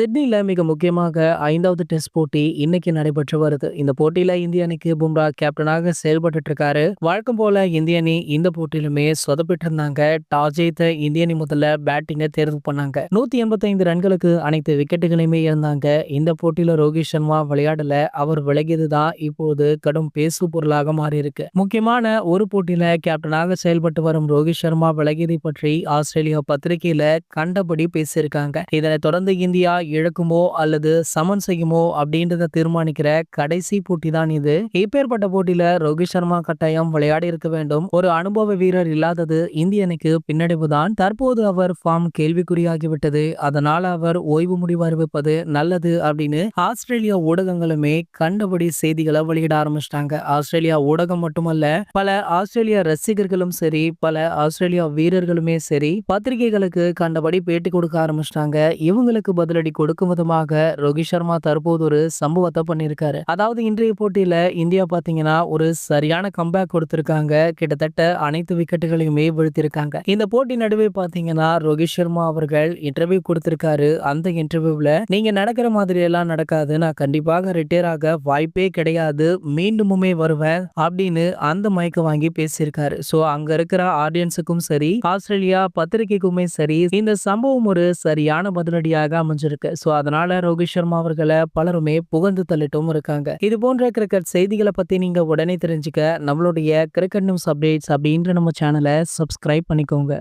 சிட்னியில் மிக முக்கியமாக ஐந்தாவது டெஸ்ட் போட்டி இன்னைக்கு நடைபெற்று வருது. இந்த போட்டியில இந்திய அணிக்கு பும்ரா கேப்டனாக செயல்பட்டு இருக்காரு வழக்கம் போல இந்திய அணி இந்த போட்டியிலுமே சொதப்பிட்டு இருந்தாங்க டாஸ் ஜெயித்த இந்திய அணி முதல்ல பேட்டிங்கை தேர்வு பண்ணாங்க. நூத்தி எண்பத்தைந்து ரன்களுக்கு அனைத்து விக்கெட்டுகளையுமே இருந்தாங்க இந்த போட்டியில ரோஹித் சர்மா விளையாடல. அவர் விலகியதுதான் இப்போது கடும் பேசு பொருளாக மாறி இருக்கு முக்கியமான ஒரு போட்டியில கேப்டனாக செயல்பட்டு வரும் ரோஹித் சர்மா விலகியதை பற்றி ஆஸ்திரேலியா பத்திரிகையில கண்டபடி பேசியிருக்காங்க. இதனைத் தொடர்ந்து இந்தியா இழக்குமோ அல்லது சமன் செய்யுமோ அப்படின்றத தீர்மானிக்கிற கடைசி போட்டி தான் இது. இப்பேற்பட்ட போட்டியில ரோஹித் சர்மா கட்டாயம் விளையாடி இருக்க வேண்டும். ஒரு அனுபவ வீரர் இல்லாதது இந்திய அணிக்கு பின்னடைவு தான் தற்போது அவர் ஃபார்ம் கேள்விக்குறியாகிவிட்டது. அதனால அவர் ஓய்வு முடிவு அறிவிப்பது நல்லது அப்படின்னு ஆஸ்திரேலியா ஊடகங்களுமே கண்டபடி செய்திகளை வெளியிட ஆரம்பிச்சிட்டாங்க. ஆஸ்திரேலியா ஊடகம் மட்டுமல்ல பல ஆஸ்திரேலிய ரசிகர்களும் சரி பல ஆஸ்திரேலியா வீரர்களுமே சரி பத்திரிகைகளுக்கு கண்டபடி பேட்டி கொடுக்க ஆரம்பிச்சிட்டாங்க. இவங்களுக்கு பதிலடி கொடுக்கும் விதமாக ரோஹித் சர்மா தற்போது ஒரு சம்பவத்தை பண்ணியிருக்காரு. அதாவது இன்றைய போட்டியில இந்தியா பாத்தீங்கன்னா ஒரு சரியான கம்பேக் கொடுத்திருக்காங்க. கிட்டத்தட்ட அனைத்து விக்கெட்டுகளையுமே வீழ்த்திருக்காங்க இந்த போட்டி நடுவே பாத்தீங்கன்னா ரோஹித் சர்மா அவர்கள் இன்டர்வியூ கொடுத்திருக்காரு. அந்த இன்டர்வியூல நீங்க நடக்கிற மாதிரி எல்லாம் நடக்காது. நான் கண்டிப்பாக ரிட்டையர் ஆக வாய்ப்பே கிடையாது. மீண்டுமுமே வருவேன் அப்படின்னு அந்த மயக்க வாங்கி பேசியிருக்காரு. சோ அங்க இருக்கிற ஆடியன்ஸுக்கும் சரி ஆஸ்திரேலியா பத்திரிகைக்குமே சரி இந்த சம்பவம் ஒரு சரியான பதிலடியாக அமைஞ்சிருக்கு. ஸோ அதனால ரோஹித் சர்மா அவர்களை பலருமே புகழ்ந்து தள்ளிட்டும் இருக்காங்க. இது போன்ற கிரிக்கெட் செய்திகளை பத்தி நீங்க உடனே தெரிஞ்சுக்க நம்மளுடைய கிரிக்கெட் நியூஸ் அப்டேட்ஸ் அப்படின்ற நம்ம சேனலை சப்ஸ்கிரைப் பண்ணிக்கோங்க.